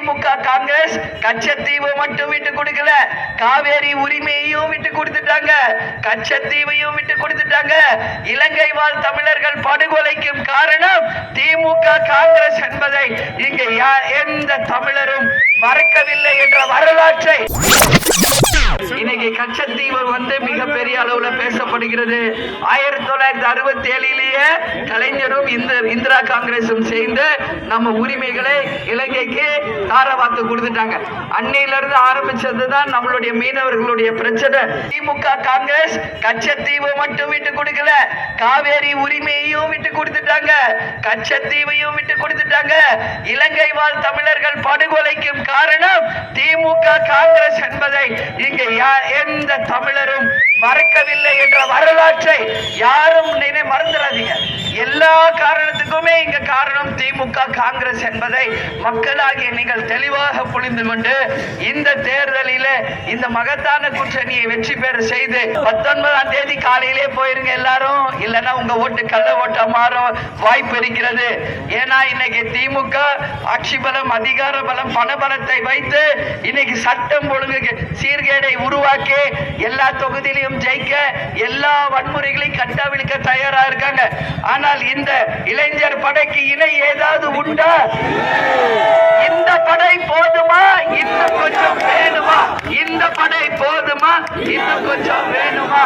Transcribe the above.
திமுக காங்கிரஸ் கச்சத்தீவை மட்டும் விட்டு கொடுக்கல. காவேரி உரிமையையும் விட்டு கொடுத்துட்டாங்க. கச்சத்தீவையும் விட்டு கொடுத்துட்டாங்க. இலங்கை வாழ் தமிழர்கள் படுகொலைக்கும் காரணம் திமுக காங்கிரஸ் என்பதை இங்க யா- எந்த தமிழரும் மறக்கவில்லை என்ற வரலாற்றை. இன்னைக்கு கச்சத்தீவு வந்து மிகப்பெரிய அளவுல பேசப்படுகிறது. ஆயிரத்தி தொள்ளாயிரத்தி அறுபத்தி ஏழிலேயே கலைஞரும் இந்த இந்திரா காங்கிரசும் சேர்ந்து நம்ம உரிமைகளை இலங்கைக்கு தாரவாத்து கொடுத்துட்டாங்க. அன்னையில இருந்து ஆரம்பிச்சது தான் நம்மளுடைய மீனவர்களுடைய பிரச்சனை. திமுக காங்கிரஸ் கச்சத்தீவு மட்டும் விட்டு கொடுக்கல. காவேரி உரிமையையும் விட்டு கொடுத்துட்டாங்க. கச்சத்தீவையும் விட்டு கொடுத்துட்டாங்க. இலங்கை வாழ் தமிழர் படுகொலைக்கும் காரணம் திமுக காங்கிரஸ் என்பதை இங்க எந்த தமிழரும் மறக்கவில்லை என்ற வரலாற்றை யாரும் நினை மறந்துடாதீங்க. எல்லா காரணத்துக்குமே இங்க காரணம் திமுக காங்கிரஸ் என்பதை மக்களாகிய நீங்கள் தெளிவாக புரிந்து கொண்டு இந்த தேர்தலில இந்த மகத்தான கூட்டணியை வெற்றி பெற செய்து பத்தொன்பதாம் தேதி காலையிலே போயிருங்க எல்லாரும். இல்லைன்னா உங்க ஓட்டு கள்ள ஓட்டா மாற வாய்ப்பு இருக்கிறது. ஏன்னா இன்னைக்கு திமுக ஆட்சி பலம் அதிகார பலம் பணபலத்தை வைத்து இன்னைக்கு சட்டம் ஒழுங்கு சீர்கேடை உருவாக்கி எல்லா தொகுதியிலையும் ஜெயிக்க எல்லா வன்முறைகளையும் கட்டாவிழுக்க தயாரா இருக்காங்க. ஆனால் இந்த இளைஞர் படைக்கு இணை ஏதாவது ஏதாவது உண்டா? இந்த படை போதுமா? இன்னும் கொஞ்சம் வேணுமா? இந்த படை போதுமா? இன்னும் கொஞ்சம் வேணுமா?